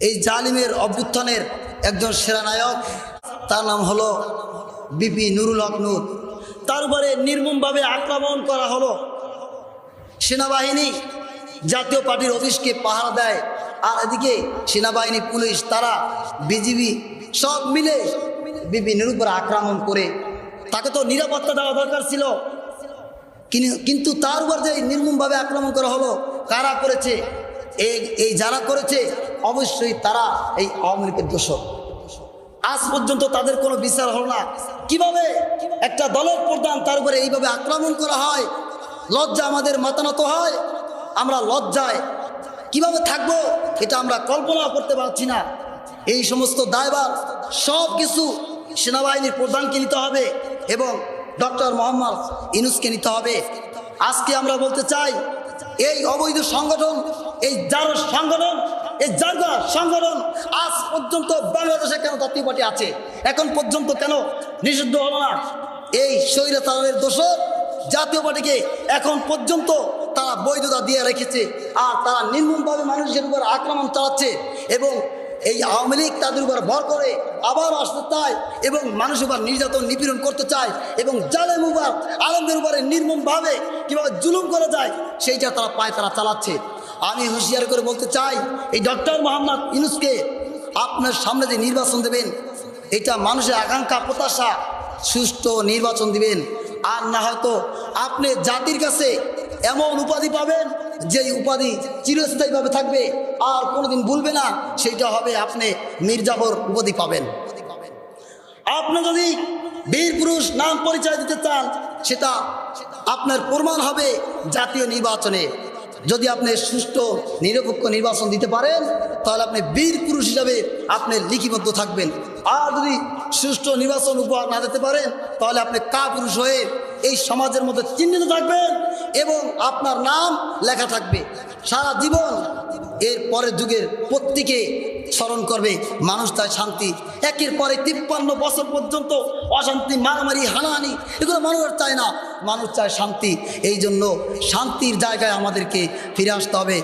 এই জালিমের অভ্যুত্থানের একজন সেনানায়ক তার নাম হলো বিপি নুরুল হক নূর। তার উপরে নির্মমভাবে আক্রমণ করা হলো সেনাবাহিনী। জাতীয় পার্টির অফিসকে পাহারা দেয়, আর এদিকে সেনাবাহিনী, পুলিশ, তারা, বিজিবি সব মিলে বিপিনের উপর আক্রমণ করে। তাকে তো নিরাপত্তা দেওয়া দরকার ছিল। কিনি- কিন্তু তার উপর যে নির্মমভাবে আক্রমণ করা হলো, কারা করেছে? এই এই যারা করেছে অবশ্যই তারা এই আওয়ামী লীগের দোষক আজ পর্যন্ত তাদের কোনো বিচার হলো না। কীভাবে একটা দলের প্রধান তার উপরে এইভাবে আক্রমণ করা হয়? লজ্জা আমাদের মাতানত হয়। আমরা লজ্জায় কীভাবে থাকব এটা আমরা কল্পনা করতে পারছি না। এই সমস্ত দায়বার সব কিছু সেনাবাহিনীর প্রধানকে নিতে হবে এবং ডক্টর মোহাম্মদ ইনুসকে নিতে হবে। আজকে আমরা বলতে চাই, এই অবৈধ সংগঠন, এই জারো সংগঠন এই জারগা সংগঠন আজ পর্যন্ত বাংলাদেশে কেন জাতীয় পার্টি আছে? এখন পর্যন্ত কেন নিষিদ্ধ হলো না? এই স্বৈরাচারের দোষর জাতীয় পার্টিকে এখন পর্যন্ত তারা বৈধতা দিয়ে রেখেছে আর তারা নির্মমভাবে মানুষের উপর আক্রমণ চালাচ্ছে এবং এই আওয়ামী লীগ তাদের উপর ভর করে আবার আসতে চায় এবং মানুষের উপর নির্যাতন নিপীড়ন করতে চায় এবং জালেম উবার আলমদের উপরে নির্মমভাবে কীভাবে জুলুম করা যায়, সেইটা তারা পায় তারা চালাচ্ছে। আমি হুঁশিয়ার করে বলতে চাই, এই ডক্টর মোহাম্মদ ইনুসকে আপনার সামনে যে নির্বাচন দেবেন, এটা মানুষের আকাঙ্ক্ষা, প্রত্যাশা, সুষ্ঠু নির্বাচন দিবেন। আর না হয়তো আপনি জাতির কাছে এমন উপাধি পাবেন যে উপাধি চিরস্থায়ীভাবে থাকবে, আর কোনোদিন ভুলবে না সেইটা হবে আপনি মির্জাফর উপাধি পাবেন। আপনি যদি বীর পুরুষ নাম পরিচয় দিতে চান, সেটা আপনার প্রমাণ হবে জাতীয় নির্বাচনে। যদি আপনি সুষ্ঠু, নিরপেক্ষ নির্বাচন দিতে পারেন, তাহলে আপনি বীর পুরুষ হিসাবে আপনি লিখিবদ্ধ থাকবেন। আর যদি সুষ্ঠু নির্বাচন উপহার না দিতে পারেন, তাহলে আপনি কা পুরুষ হয়ে এই সমাজের মধ্যে চিহ্নিত থাকবেন এবং আপনার নাম লেখা থাকবে। সারা জীবন এর পরের যুগের প্রত্যেকে স্মরণ করবে, মানুষ তার শান্তি। একের পরে তিপ্পান্ন বছর পর্যন্ত অশান্তি, মারামারি, হানাহানি, এগুলো মানুষ চায় না। মানুষ চায় শান্তি। এই জন্য শান্তির জায়গায় আমাদেরকে ফিরে আসতে হবে।